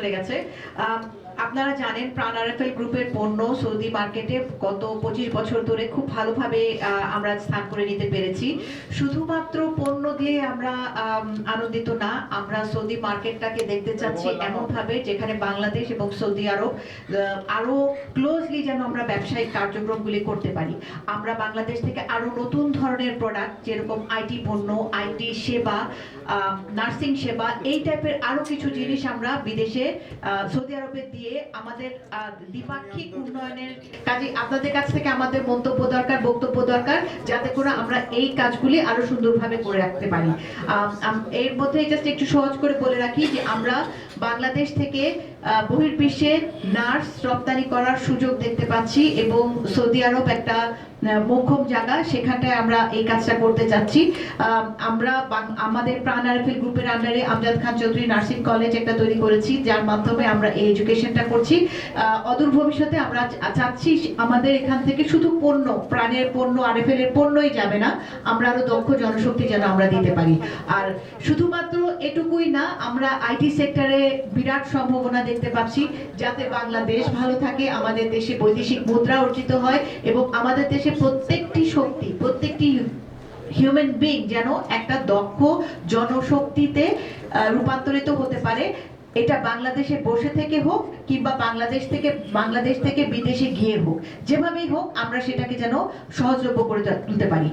চলে গেছে। আপনারা জানেন প্রাণ আরএফএল গ্রুপের পণ্য সৌদি মার্কেটে গত পঁচিশ বছর ধরে খুব ভালোভাবে আমরা স্থান করে নিতে পেরেছি। শুধুমাত্র পণ্য দিয়ে আমরা আনন্দিত না আমরা সৌদি মার্কেটটাকে দেখতে চাচ্ছি এমন ভাবে যেখানে বাংলাদেশ এবং সৌদি আরব আহ, আরও ক্লোজলি যেন আমরা ব্যবসায়িক কার্যক্রমগুলি করতে পারি। আমরা বাংলাদেশ থেকে আরও নতুন ধরনের প্রোডাক্ট যেরকম আইটি পণ্য আইটি সেবা নার্সিং সেবা এই টাইপের আরও কিছু জিনিস আমরা বিদেশে সৌদি আরবে দিয়ে আমাদের দ্বিপাক্ষিক উন্নয়নের কাজে আপনাদের কাছ থেকে আমাদের মন্তব্য দরকার, বক্তব্য দরকার, যাতে করে আমরা এই কাজগুলি আরও সুন্দরভাবে করে রাখতে পারি। এর মধ্যে জাস্ট একটু সহজ করে বলে রাখি যে আমরা বাংলাদেশ থেকে বহির্বিশ্বে নার্স রপ্তানি করার সুযোগ দেখতে পাচ্ছি এবং সৌদি আরব একটা মোক্ষম জায়গা সেখানটায় আমরা এই কাজটা করতে আম, আমরা আমাদের প্রাণ আরএফএল গ্রুপের আন্ডারে আমজাদ খান চৌধুরী নার্সিং কলেজ একটা তৈরি করেছি যার মাধ্যমে আমরা এই এডুকেশনটা করছি। অদূর ভবিষ্যতে আমরা চাচ্ছি আমাদের এখান থেকে শুধু পণ্য প্রাণের পণ্য আরএফএল এর পণ্যই যাবে না আমরা আরও দক্ষ জনশক্তি যেন আমরা দিতে পারি। আর শুধুমাত্র এটুকুই না আমরা আইটি সেক্টরে বিরাট সম্ভাবনা দেখতে পাচ্ছি যাতে বাংলাদেশ ভালো থাকে আমাদের দেশে বৈদেশিক মুদ্রা অর্জিত হয় এবং আমাদের দেশে প্রত্যেকটি শক্তি, প্রত্যেকটি হিউম্যান বিং যেন একটা দক্ষ জনশক্তিতে রূপান্তরিত হতে পারে। এটা বাংলাদেশে বসে থেকে হোক কিংবা বাংলাদেশ থেকে বাংলাদেশ থেকে বিদেশে গিয়ে হোক, যেভাবেই হোক আমরা সেটাকে যেন সহজলভ্য করে তুলতে পারি।